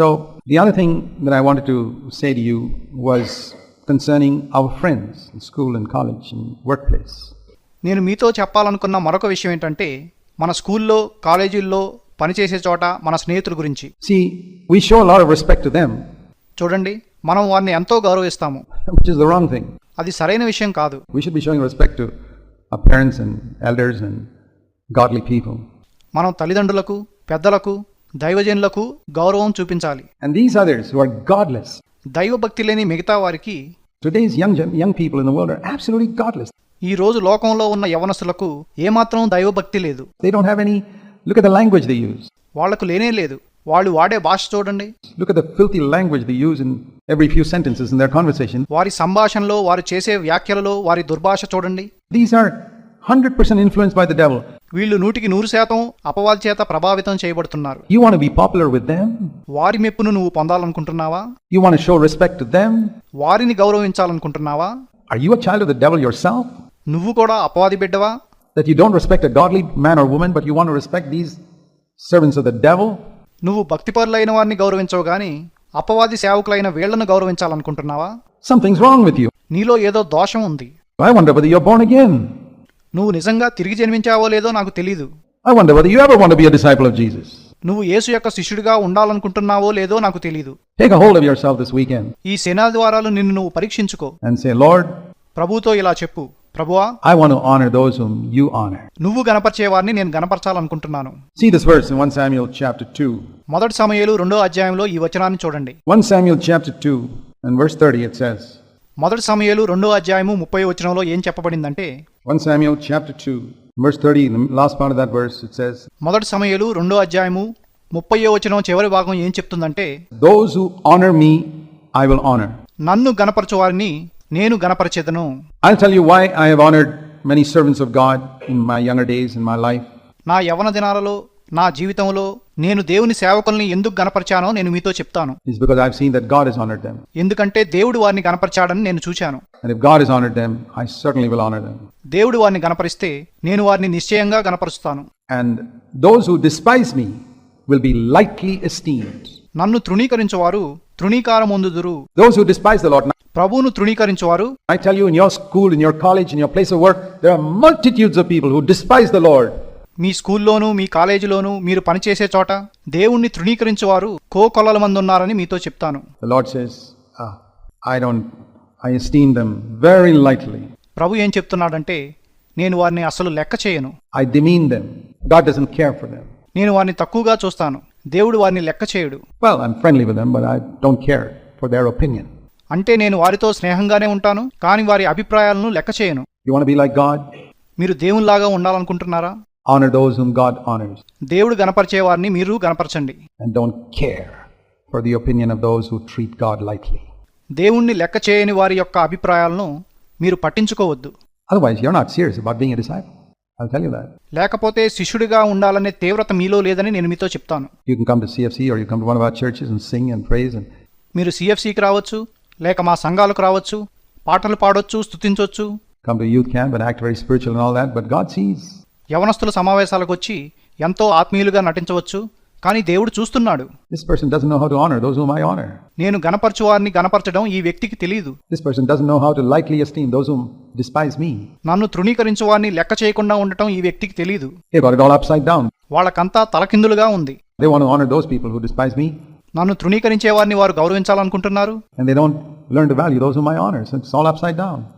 So, the other thing I want to to say to you was concerning our friends in school and college and workplace. నేను మీతో చెప్పాలనుకున్న మరొక విషయం ఏంటంటే మన స్కూల్లో కాలేజీల్లో పనిచేసే చోట మన స్నేహితుల గురించి. చూడండి మనం వారిని ఎంతో గౌరవిస్తాము. థింగ్ అది సరైన విషయం కాదు. మనం తల్లిదండ్రులకు పెద్దలకు దైవజనులకు గౌరవం చూపించాలి. And these others who godless దైవ భక్తి లేని మిగతా వారికి today's young young people in the ఈ రోజు లోకంలో ఉన్న యవనస్తులకు ఏ మాత్రం దైవ భక్తి లేదు they don't have look at language they use వాళ్ళకు లేనే లేదు. వాళ్ళు వాడే భాష చూడండి. Look the filthy language they use in every few sentences in their వారి సంభాషణలో వారు చేసే వ్యాఖ్యలలో వారి దుర్భాష చూడండి. These are hundred percent influence by the devil. వీళ్ళు నూటికి నూరు శాతం అపవాది చేత ప్రభావితం చేయబడుతున్నారు. You want be popular with them వారి మెప్పును నువ్వు పొందాలనుకుంటున్నావా? You want show respect to వారిని గౌరవించాలనుకుంటున్నావా? Are you a the devil yourself నువ్వు కూడా అపవాది బిడ్డవా? That you don't respect godly man or women but you want respect these servants of the devil నువ్వు భక్తిపరులైన వారిని గౌరవించవు అపవాది సేవకులైన వీళ్ళను గౌరవించాలనుకుంటున్నావా? సంథింగ్స్ రాంగ్ విత్ యు నీలో ఏదో దోషం ఉంది. నువ్వు నిజంగా తిరిగి జన్మించావో లేదో నాకు తెలియదు I wonder whether you have want to be a disciple of Jesus నువ్వు యేసు యొక్క శిష్యుడిగా ఉండాలనుకుంటున్నావో లేదో నాకు తెలియదు take hold of yourself this weekend ఈ సేనా ద్వారాలు నిన్ను నువ్వు పరీక్షించుకో. అండ్ సే లార్డ్ ప్రభుతో ఇలా చెప్పు ప్రభువా I want to honour those who you honour నువ్వు గణపరిచే వారిని నేను గణపరచాలనుకుంటున్నాను. See this verse in 1 Samuel chapter 2 మొదటి సమయాలు రెండో అధ్యాయంలో ఈ వచనాన్ని చూడండి. 1 Samuel chapter 2 and verse 30 it says మొదటి సమయంలో రెండో అధ్యాయము ముప్పై వచనంలో ఏం చెప్పబడిందంటే one Samuel chapter 2 verse last part that verse it మొదటి సమయంలో రెండో అధ్యాయము ముప్పై వచనం చివరి భాగం ఏం చెప్తుందంటే those who me I will honour నన్ను గణపరచు వారిని నేను గణపరచేదను. I tell you why I have honoured many of God my younger days in my life నా యవన దినాలలో నా జీవితంలో నేను దేవుని సేవకుల్ని ఎందుకు గనపరచానో నేను మీతో చెప్తాను. ఎందుకంటే దేవుడు వారిని గనపరిచాడని నేను చూశాను దేవుడు వారిని గనపరిస్తే నేను వారిని నిశ్చయంగా గనపరుస్తాను నన్ను తృణీకరించేవారు తృణీకారం ముందుదురు ప్రభువును తృణీకరించేవారు I tell you in your school in your college in your place of work there are multitudes of people who despise the Lord మీ స్కూల్లోనూ మీ కాలేజీలోనూ మీరు పనిచేసే చోట దేవుణ్ణి తృణీకరించువారు కోకొల్లల మంది ఉన్నారని మీతో చెప్తాను ah. ప్రభు ఏం చెప్తున్నాడంటే నేను వారిని అసలు లెక్క చేయను demean them. God doesn't care for them. నేను వారిని తక్కువగా చూస్తాను దేవుడు వారిని లెక్క చేయడు. అంటే నేను వారితో స్నేహంగానే ఉంటాను కానీ వారి అభిప్రాయాలను లెక్క చేయను to be like God? మీరు దేవునిలాగా ఉండాలనుకుంటున్నారా Honor those whom God honors, దేవుడు గనపరిచే వారిని మీరు గనపరచండి and don't care for the opinion of those who treat God lightly. దేవుణ్ణి లెక్క చేయని వారి యొక్క అభిప్రాయాలను మీరు పట్టించుకోవద్దు Otherwise, you're not serious about being a disciple. I'll tell you that. లేకపోతే శిష్యుడిగా ఉండాలనే తీవ్రత మీలో లేదని నేను మీతో చెప్తాను You can come to CFC or you come to one of our churches and sing and praise and మీరు సిఎఫ్సికి రావచ్చు లేక మా సంఘాలకు రావచ్చు పాటలు పాడొచ్చు స్తుతించవచ్చు come to youth camp and act very spiritual and all that, but God sees. యవనస్తుల సమావేశాలకు వచ్చి ఎంతో ఆత్మీయులుగా నటించవచ్చు. కానీ దేవుడు చూస్తున్నాడు. This honour those whom honour నేను గణపరచు వారిని గణపరచడం ఈ వ్యక్తికి తెలియదు this person know how to likely esteem despise me నన్ను తృణీకరించు వారిని లెక్క చేయకుండా ఉండటం ఈ వ్యక్తికి తెలియదు హే గాట్ వాళ్ళకంతా తలకిందులుగా ఉంది. దే వాంట్ డిస్పైజ్ మీ నన్ను తృణీకరించే వారిని వారు గౌరవించాలనుకుంటున్నారు? And they don't learn value those whom honour so it's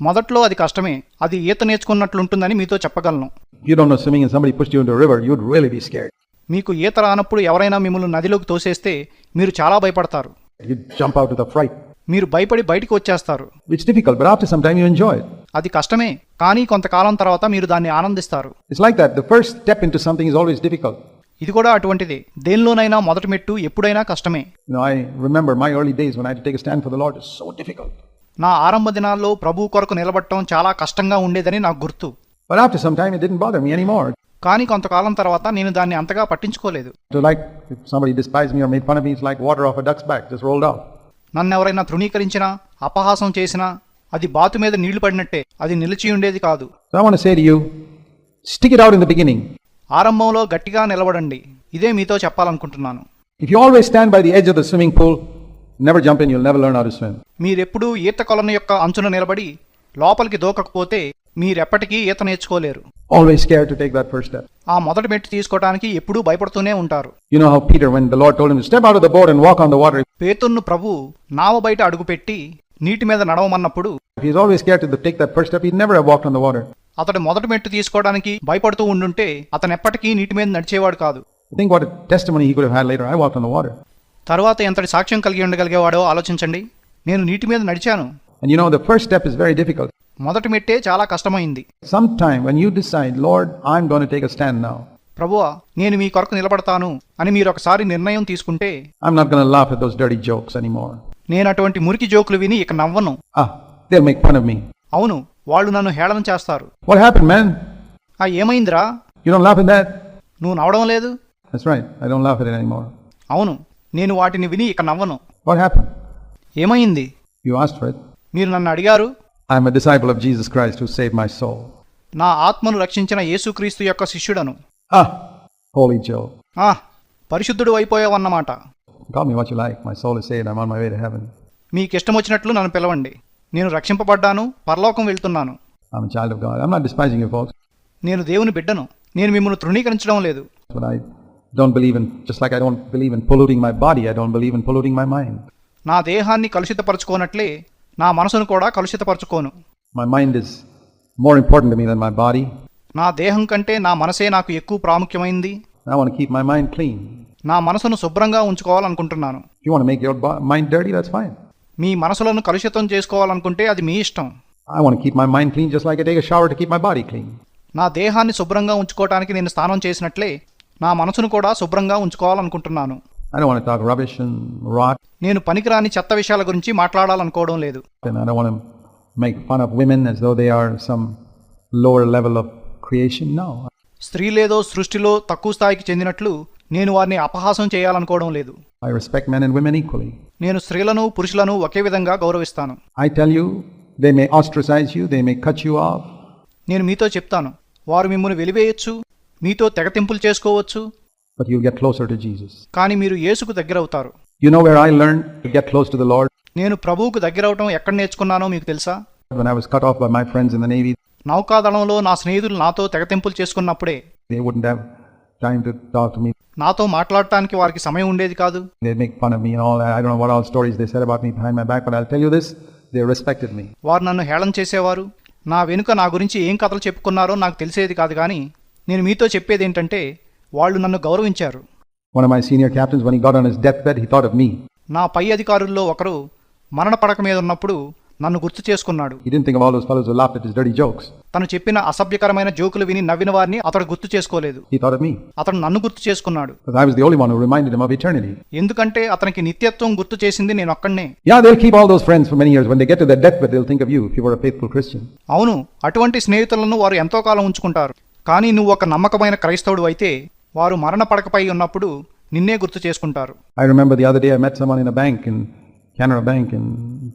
మొదట్లో అది కష్టమే. అది ఈత నేర్చుకున్నట్లు ఉంటుందని మీతో చెప్పగలను. మీకు ఈత రానప్పుడు ఎవరైనా మిమ్మల్ని నదిలోకి తోసేస్తే మీరు చాలా భయపడతారు. మీరు భయపడి బయటకు వచ్చేస్తారు. అది కష్టమే కానీ కొంతకాలం తర్వాత మీరు దాన్ని ఆనందిస్తారు. ఇది కూడా అటువంటిది. దేనిలోనైనా మొదటి మెట్టు ఎప్పుడైనా కష్టమే. Remember my only days when take stand for the so difficult నా ఆరంభ దినాల్లో ప్రభు కొరకు నిలబడటం చాలా కష్టంగా ఉండేదని నాకు గుర్తు. కానీ కొంతకాలం తర్వాత నేను దాన్ని అంతగా పట్టించుకోలేదు. నన్ను ఎవరైనా తృణీకరించినా అపహాసం చేసినా అది బాతు మీద నీళ్ళు పడినట్టే అది నిలిచి ఉండేది కాదు. ఆరంభంలో గట్టిగా నిలబడండి. ఇదే మీతో చెప్పాలనుకుంటున్నాను. If you always stand by the swimming pool never jump in you'll never learn how swim మీరెప్పుడు ఈత కొలను యొక్క అంచున నిలబడి లోపలికి దూకకపోతే మీరెప్పటికీ ఈత నేర్చుకోలేరు. Always care to take that first step ఆ మొదటి మెట్టు తీసుకోవడానికి ఎప్పుడూ భయపడుతూనే ఉంటారు. You know how Peter when the Lord told him step out of the boat and walk on the water పేతున్ను ప్రభు నావ బయట అడుగు పెట్టి నీటి మీద నడవమన్నప్పుడు he is always care to take that first step he never have walked on the water అతడు మొదటి మెట్టు తీసుకోవడానికి భయపడుతూ ఉండుంటే అతను ఎప్పటికీ నీటి మీద నడిచేవాడు కాదు. Think what testimony he could have had later I walked on the water తర్వాత ఎంతటి సాక్ష్యం కలిగి ఉండగలిగేవాడో ఆలోచించండి నేను నీటి మీద నడిచాను And you know, the first step is very difficult. మొదటి మెట్టే చాలా కష్టమైంది Sometime when you decide, Lord, I'm going to take a stand now, ప్రభువా నేను మీ కొరకు నిలబడతాను అని మీరు ఒకసారి నిర్ణయం తీసుకుంటే I'm not going to laugh at those dirty jokes anymore. నేను అటువంటి మురికి జోకులు విని ఇక నవ్వను Ah, they'll make fun of me. అవును వాళ్ళు నన్ను హేళన చేస్తారు What happened, man? ఆ ఏమైందిరా You don't laugh at that? నువ్వు నవ్వడం లేదు That's right. I don't laugh at it anymore. అవును నేను వాటిని విని ఇక నవ్వను. ఏమైంది? మీరు నన్ను అడిగారు? నా ఆత్మను రక్షించిన యేసుక్రీస్తు యొక్క శిష్యుడను. పరిశుద్ధుడు అయిపోయావన్నమాట. మీకు ఇష్టం వచ్చినట్లు నన్ను పిలవండి. నేను రక్షింపబడ్డాను పరలోకం వెళ్తున్నాను. నేను దేవుని బిడ్డను. నేను మిమ్మల్ని తృణీకరించడం లేదు. Don't believe in just like I don't believe in polluting my body I don't believe in polluting my mind నా దేహాన్ని కలుషితపరచుకోనట్లే నా మనసును కూడా కలుషితపరచుకోను. My mind is more important me than my body నా దేహం కంటే నా మనసే నాకు ఎక్కువ ప్రాముఖ్యమైంది. I want keep my mind clean నా మనసును శుభ్రంగా ఉంచుకోవాలనుకుంటున్నాను. You want make your mind dirty that's fine మీ మనసులను కలుషితం చేసుకోవాలనుకుంటే అది మీ ఇష్టం. I want keep my mind clean just like I take a shower to keep my body clean నా దేహాన్ని శుభ్రంగా ఉంచుకోవడానికి నేను స్నానం చేసినట్లే నా మనసును కూడా శుభ్రంగా ఉంచుకోవాలనుకుంటున్నాను. నేను పనికిరాని చెత్త విషయాల గురించి మాట్లాడాలనుకోవడం లేదు. స్త్రీ లేదో సృష్టిలో తక్కువ స్థాయికి చెందినట్లు నేను వారిని అపహాసం చేయాలనుకోవడం లేదు. I respect men and women equally నేను స్త్రీలను పురుషులను ఒకే విధంగా గౌరవిస్తాను. I tell you they may ostracise you they may cut you off నేను మీతో చెప్తాను వారు మిమ్మల్ని వెలివేయొచ్చు. మీతో తెగతింపులు చేసుకోవచ్చు but you'll get closer to Jesus. కానీ మీరు యేసుకు దగ్గరవుతారు You know where I learned to get close to the Lord? నేను ప్రభువుకు దగ్గరవటం ఎక్కడ నేర్చుకున్నానో మీకు తెలుసా When I was cut off by my friends in the Navy, నౌకాదళంలో నా స్నేహితులు నాతో తెగతింపులు చేసుకున్నప్పుడే they wouldn't have time to talk to me. నాతో మాట్లాడటానికి వారికి సమయం ఉండేది కాదు They'd make fun of me and all. I don't know what all stories they said about me behind my back, but I'll tell you this they respected me. వారు నన్ను హేళన చేసేవారు నా వెనుక నా గురించి ఏం కథలు చెప్పుకున్నారో నాకు తెలిసేది కాదు కానీ నేను మీతో చెప్పేది ఏంటంటే వాళ్ళు నన్ను గౌరవించారు. నా పై అధికారుల్లో ఒకరు మరణ పడక మీద ఉన్నప్పుడు నన్ను గుర్తు చేసుకున్నాడు. తను చెప్పిన అసభ్యకరమైన జోకులు విని నవ్విన వారిని అతడు గుర్తు చేసుకోలేదు. అతను నన్ను గుర్తు చేసుకున్నాడు. ఎందుకంటే అతనికి నిత్యత్వం గుర్తు చేసింది నేను అవును అటువంటి స్నేహితులను వారు ఎంతో కాలం ఉంచుకుంటారు. కానీ నువ్వు ఒక నమ్మకమైన క్రైస్తవుడు అయితే వారు మరణ పడకపై ఉన్నప్పుడు నిన్నే గుర్తు చేసుకుంటారు I remember the other day I met someone in a bank in Canara Bank in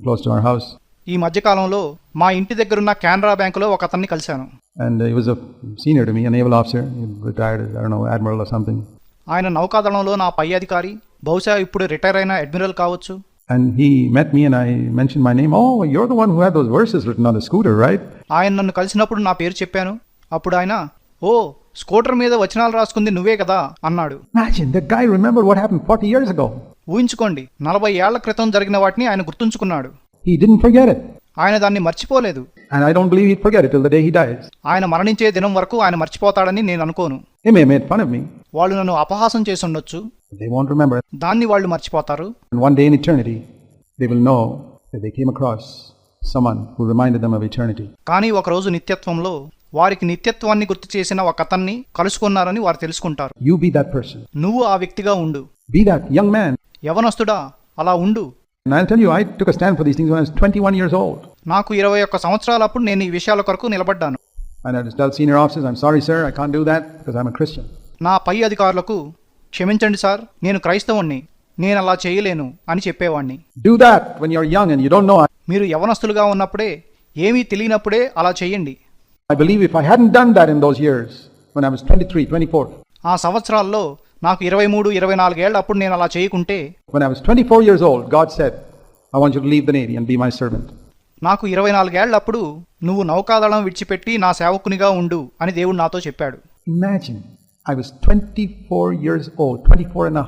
close to our house, ఈ మధ్యకాలంలో మా ఇంటి దగ్గరున్న కెనరా బ్యాంకులో ఒక అతన్ని కలిశాను uh, was a senior to me, a naval officer, he retired, as, I don't know, admiral or something. ఆయన నౌకాదళంలో నా పై అధికారి బహుశా ఇప్పుడు రిటైర్ అయిన అడ్మిరల్ కావచ్చు And he met me, and I mentioned my name. Oh, you're the one who had those verses written on the scooter, right? ఆయన నన్ను కలిసినప్పుడు నా పేరు చెప్పాను అప్పుడు ఆయన ఓ స్కూటర్ మీద వచనాలు రాసుకుంది నువ్వే కదా అన్నాడు. ఊహించుకోండి నలభై ఏళ్ళ క్రితం జరిగిన వాటిని ఆయన గుర్తుంచుకున్నాడు. ఆయన దాన్ని మర్చిపోలేదు. ఆయన మరణించే దినం వరకు ఆయన మర్చిపోతాడని నేను అనుకోను. వాళ్ళు నన్ను అపహాసం చేసి ఉండొచ్చు దాన్ని వాళ్ళు మర్చిపోతారు. కానీ ఒక రోజు నిత్యత్వంలో వారికి నిత్యత్వాన్ని గుర్తు చేసిన ఒక అతన్ని కలుసుకున్నారని వారు తెలుసుకుంటారు. యు బి దట్ పర్సన్ నువ్వు ఆ వ్యక్తిగా ఉండు. బి దట్ యంగ్ మ్యాన్ యవనస్తుడా అలా ఉండు. I'll tell you I took a stand for this things one is 21 years old నాకు 21 సంవత్సరాల అప్పుడు నేను ఈ విషయాల కొరకు నిలబడ్డాను. And I tell senior officers I sorry sir I can't do that because I a Christian నా పై అధికారులకు క్షమించండి సార్ నేను క్రైస్తవుణ్ణి నేను అలా చేయలేను అని చెప్పేవాడిని do that when you young and you don't know మీరు యవనస్తులుగా ఉన్నప్పుడే ఏమీ తెలియనప్పుడే అలా చేయండి. I believe if I had done that in those years one aims twenty three twenty four ఆ సంవత్సరాల్లో నాకు ఇరవై మూడు ఇరవై నాలుగు ఏళ్ళు అప్పుడు నేను అలా చేయకుంటే one twenty four years old God said I want you leave the navy and be నాకు ఇరవై నాలుగేళ్ళు అప్పుడు నువ్వు నౌకాదళం విడిచిపెట్టి నా సేవకునిగా ఉండు అని దేవుడు నాతో చెప్పాడు. Imagine I was twenty four years old twenty four and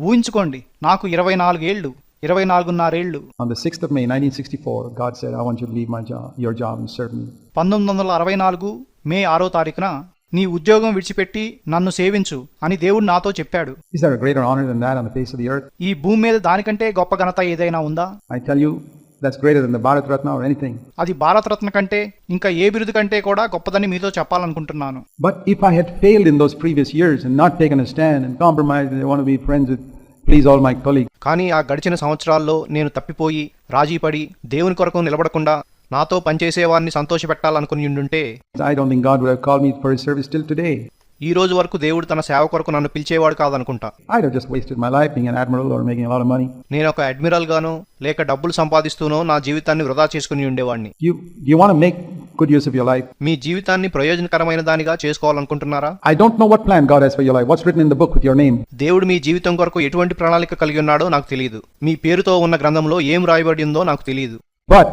ఊహించుకోండి నాకు ఇరవై నాలుగు ఏళ్ళు ఇరవై నాలుగున్నరేళ్ళు on the sixth May nineteen sixty four God said I want you your job in పంతొమ్మిది వందల అరవై నాలుగు మే ఆరో తారీఖున నీ ఉద్యోగం విడిచిపెట్టి నన్ను సేవించు అని దేవుడు నాతో చెప్పాడు. ఇస్ దట్ గ్రేటర్ ఆనర్ ఈ భూమి మీద దానికంటే గొప్ప ఘనత ఏదైనా ఉందా? I tell you that's greater than the Bharat అది భారత్ రత్న కంటే ఇంకా ఏ బిరుదు కంటే కూడా గొప్పదని మీతో చెప్పాలనుకుంటున్నాను. But if I had failed in those previous years not take a stand compromise one of my with please all my colleague కానీ ఆ గడిచిన సంవత్సరాల్లో నేను తప్పిపోయి రాజీపడి దేవుని కొరకు నిలబడకుండా నాతో పనిచేసే వారిని సంతోషపెట్టాలనుకుని ఉండుంటే ఐ డోంట్ సర్వీస్ టిల్ ఈ రోజు వరకు దేవుడు తన సేవ కొరకు నన్ను పిలిచేవాడు కాదనుకుంటా. నేను ఒక అడ్మిరల్ గాను లేక డబ్బులు సంపాదిస్తూనో నా జీవితాన్ని వృధా చేసుకుని ఉండేవాడిని good use of your life? మీ జీవితాన్ని ప్రయోజనకరమైన దానిగా చేసుకోవాలనుకుంటున్నారా? I don't know what plan దేవుడు మీ జీవితం కొరకు ఎటువంటి ప్రణాళిక కలిగి ఉన్నాడో నాకు తెలియదు మీ పేరుతో ఉన్న గ్రంథంలో ఏం రాయబడి ఉందో నాకు తెలియదు but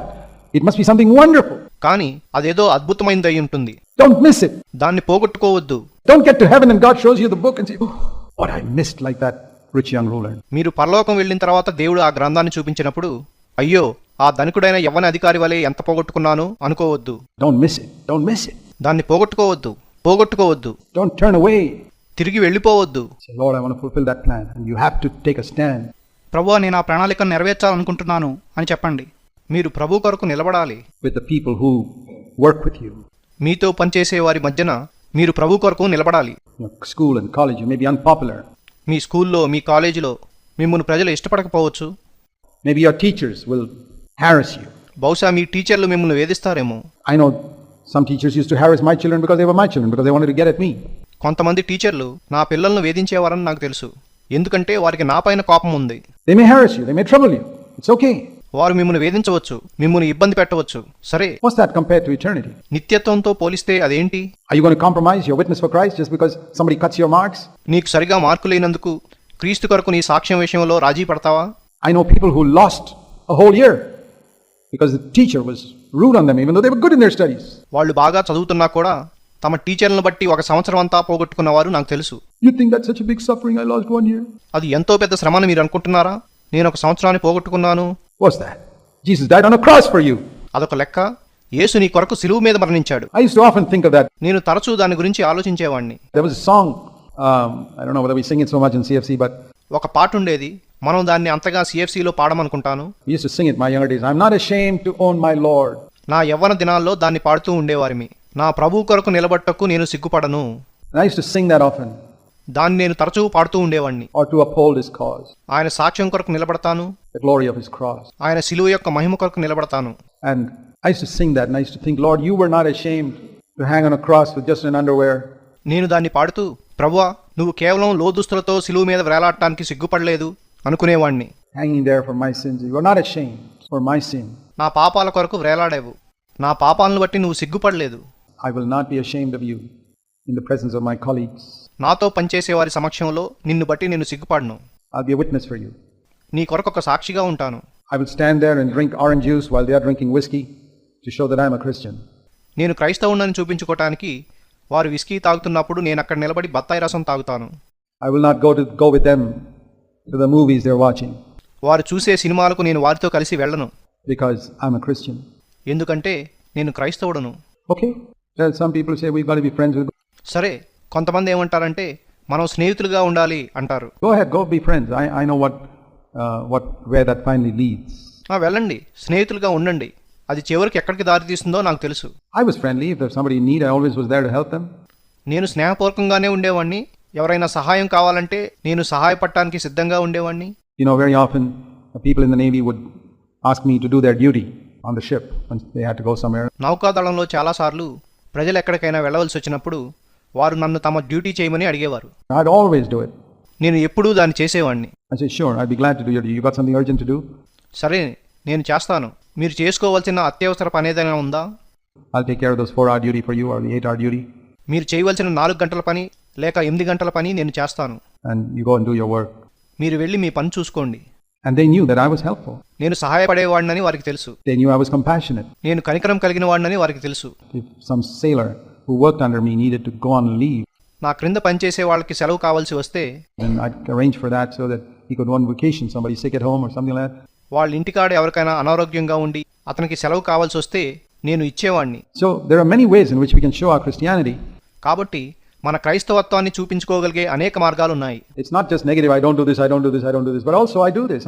it must be something wonderful. కానీ అదేదో అద్భుతమైనది అయి ఉంటుంది డోంట్ మిస్ దాన్ని పోగొట్టుకోవద్దు. డోంట్ గెట్ మీరు పరలోకం వెళ్ళిన తర్వాత దేవుడు ఆ గ్రంథాన్ని చూపించినప్పుడు అయ్యో ఆ ధనికుడైన యవ్వన అధికారి వలె ఎంత పోగొట్టుకున్నాను? అనుకోవద్దు. డోంట్ మిస్ ఇట్ మిస్ దాన్ని పోగొట్టుకోవద్దు. పోగొట్టుకోవద్దు. డోంట్ తిరిగి వెళ్ళిపోవద్దు. లార్డ్ నేను ఆ ప్రణాళికను నెరవేర్చాలనుకుంటున్నాను అని చెప్పండి. మీరు ప్రభు కొరకు నిలబడాలి. With people who work with you మీతో పనిచేసే వారి మధ్యన మీరు ప్రభు కొరకు నిలబడాలి. School and college may be unpopular మీ స్కూల్లో మీ కాలేజీలో మిమ్మల్ని ప్రజలు ఇష్టపడకపోవచ్చు. May be your teachers will harass you బహుశా మీ టీచర్లు మిమ్మల్ని వేధిస్తారేమో. I know some teachers use to harass my children because they were my children because they want to get at me కొంతమంది టీచర్లు నా పిల్లల్ని వేధించేవారని నాకు తెలుసు. ఎందుకంటే వారికి నాపైన కోపం ఉంది. They may harass you they may trouble you it's okay వారు మిమ్మల్ని వేధించవచ్చు మిమ్మల్ని ఇబ్బంది పెట్టవచ్చు. సరే. వాస్ దట్ కంపేర్ నిత్యత్వంతో పోలిస్తే అదేంటి? I you gonna compromise your for Christ just because somebody cuts your marks నీకు సరిగా మార్కు లేనందుకు క్రీస్తు కొరకు నీ సాక్ష్యం విషయంలో రాజీ పడతావా? I know people who lost a whole year because the teacher was rude on them even though they were good in their studies వాళ్ళు బాగా చదువుతున్నా కూడా తమ టీచర్లను బట్టి ఒక సంవత్సరం అంతా పోగొట్టుకున్న వారు నాకు తెలుసు. You think that's such a big suffering I lost one year అది ఎంతో పెద్ద శ్రమను మీరు అనుకుంటున్నారా? నేను ఒక సంవత్సరాన్ని పోగొట్టుకున్నాను What's that? Jesus died on a cross for you. అదొక లెక్క యేసు నీ కొరకు సిలువు మీద మరణించాడు I used to often think of that. నేను తరచూ దాని గురించి ఆలోచించేవాడిని There was a song, um, I don't know whether we sing it so much in CFC, but ఒక పాట ఉండేది మనం దాన్ని అంతగా సిఎఫ్సిలో పాడమనుకుంటాను we used to sing it my younger days. I'm not ashamed to own my Lord. నా యవ్వన దినాల్లో దాన్ని పాడుతూ ఉండేవారిమి నా ప్రభు కొరకు నిలబట్టకు నేను సిగ్గుపడను And I used to sing that often, దాన్ని నేను తరచూ పాడుతూ ఉండేవాడిని or to uphold his cause, ఆయన సాక్ష్యం కొరకు నిలబడతాను the glory of his cross. ఆయన సిలువ యొక్క మహిమ కొరకు నిలబడతాను And I used to sing that, and I used to think, Lord, you were not ashamed to hang on a cross with just an underwear. నేను దాన్ని పాడుతూ ప్రభువా నువ్వు కేవలం లోదుస్తులతో సిలువ మీద వేలాడటానికి సిగ్గుపడలేదు అనుకునేవాణ్ణి hanging there for my sins. You are not ashamed for my sin. నా పాపాల కొరకు వేలాడావు నా పాపాలను బట్టి నువ్వు సిగ్గుపడలేదు I will not be ashamed of you in the presence of my colleagues. నాతో పనిచేసే వారి సమక్షంలో నిన్ను బట్టి నేను సిగ్గుపడను I'll be a witness for you. నీ కొరకు ఒక సాక్షిగా ఉంటాను. I will stand there and drink orange juice while they are drinking whisky to show that I am Christian నేను క్రైస్తవుడని చూపించుకోవడానికి వారు విస్కీ తాగుతున్నప్పుడు నేను అక్కడ నిలబడి బత్తాయి రసం తాగుతాను. I will not go to go with them to the movies they are watching వారు చూసే సినిమాలకు నేను వారితో కలిసి వెళ్ళను. బికాజ్ ఐ యామ్ క్రిస్టియన్ ఎందుకంటే నేను క్రైస్తవుడను. Okay there some people say we got to be friends with సరే కొంతమంది ఏమంటారంటే మనం స్నేహితులుగా ఉండాలి అంటారు. Go ahead go be friends I I know what uh, what where that finally leads. "ఆ, వెళ్ళండి స్నేహితులుగా ఉండండి అది చివరికి ఎక్కడికి దారితీస్తుందో నాకు తెలుసు I was friendly. If there's somebody in need, I always was there to help them. నేను స్నేహపూర్వకంగానే ఉండేవాడిని ఎవరైనా సహాయం కావాలంటే నేను సహాయపడటానికి సిద్ధంగా ఉండేవాడిని You know, very often uh, people in the Navy would ask me to do their duty on the ship when they had to go somewhere. నౌకాదళంలో చాలాసార్లు ప్రజలు ఎక్కడికైనా వెళ్ళవలసి వచ్చినప్పుడు వారు నన్ను తమ డ్యూటీ చేయమని అడిగేవారు I'd always do it. నేను ఎప్పుడూ దాన్ని చేసేవాడిని సరే నేను చేస్తాను. మీరు చేసుకోవాల్సిన అత్యవసర పని ఏదైనా ఉందా? మీరు చేయవలసిన నాలుగు గంటల పని లేక ఎనిమిది గంటల పని నేను చేస్తాను. మీరు వెళ్ళి మీ పని చూసుకోండి. And they knew that I was helpful. నేను సహాయపడేవాడినని వారికి తెలుసు. They knew I was compassionate. నేను కనికరం కలిగిన వాడినని వారికి తెలుసు. If some sailor who worked under me needed to go on నా క్రింద పనిచేసే వాళ్ళకి సెలవు కావాల్సి వస్తే వాళ్ళ ఇంటికాడ ఎవరికైనా అనారోగ్యంగా ఉండి అతనికి సెలవు కావాల్సి వస్తే నేను ఇచ్చేవాడిని so there are many ways in which we can show our Christianity కాబట్టి మన క్రైస్తవత్వాన్ని చూపించుకోగలిగే అనేక మార్గాలు ఉన్నాయి it's not just negative I don't do this I don't do this I don't do this but also I do this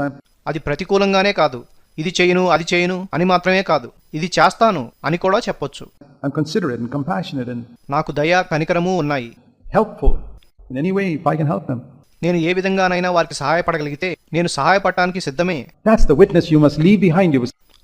అది ప్రతికూలంగానే కాదు. ఇది చేయను అది చేయను అని మాత్రమే కాదు. ఇది చేస్తాను అని కూడా చెప్పొచ్చు. I am considerate and compassionate and నాకు దయ కనికరము ఉన్నాయి. Helpful in any way if I can help them నేను ఏ విధంగానైనా వారికి సహాయపడగలిగితే నేను సహాయపడటానికి సిద్ధమే. That's the witness you must leave behind you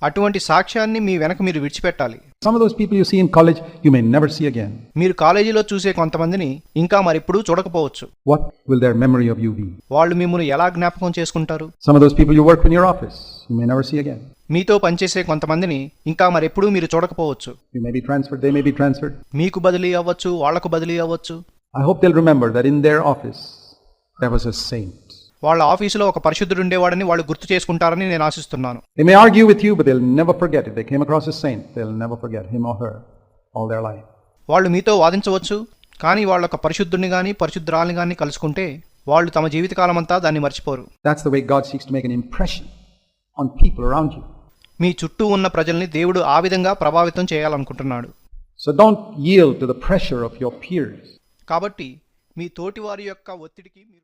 అటువంటి సాక్ష్యాన్ని మీ వెనక మీరు విడిచిపెట్టాలి. Some of those people you see in college you may never see again మీరు కాలేజీలో చూసే కొంతమందిని ఇంకా మరిప్పుడు చూడకపోవచ్చు. What will their memory of you be వాళ్ళు మిమ్మల్ని ఎలా జ్ఞాపకం చేసుకుంటారు? Some of those people you work in your office you may never see again మీతో పనిచేసే కొంతమందిని ఇంకా మరిప్పుడు మీరు చూడకపోవచ్చు. You may be they may be transferred మీకు బదిలీ అవ్వచ్చు వాళ్ళకు బదిలీ అవ్వచ్చు. I hope they'll remember that in their office there was a saint వాళ్ళ ఆఫీసులో ఒక పరిశుద్ధుడు ఉండేవాడని వాళ్ళు గుర్తు చేసుకుంటారని నేను ఆశిస్తున్నాను. They may argue with you but they will never forget it they came across a saint they will never forget him or her all their life వాళ్ళు మీతో వాదించవచ్చు కానీ వాళ్ళ ఒక పరిశుద్ధుడిని గాని పరిశుద్ధురాలిని గాని కలుసుకుంటే వాళ్ళు తమ జీవితకాలం అంతా దాన్ని మర్చిపోరు. That's the way God seeks to make an impression on people around you మీ చుట్టూ ఉన్న ప్రజల్ని దేవుడు ఆ విధంగా ప్రభావితం చేయాలనుకుంటున్నాడు. So don't yield to the pressure of your peers కాబట్టి మీ తోటివారి యొక్క ఒత్తిడికి మీరు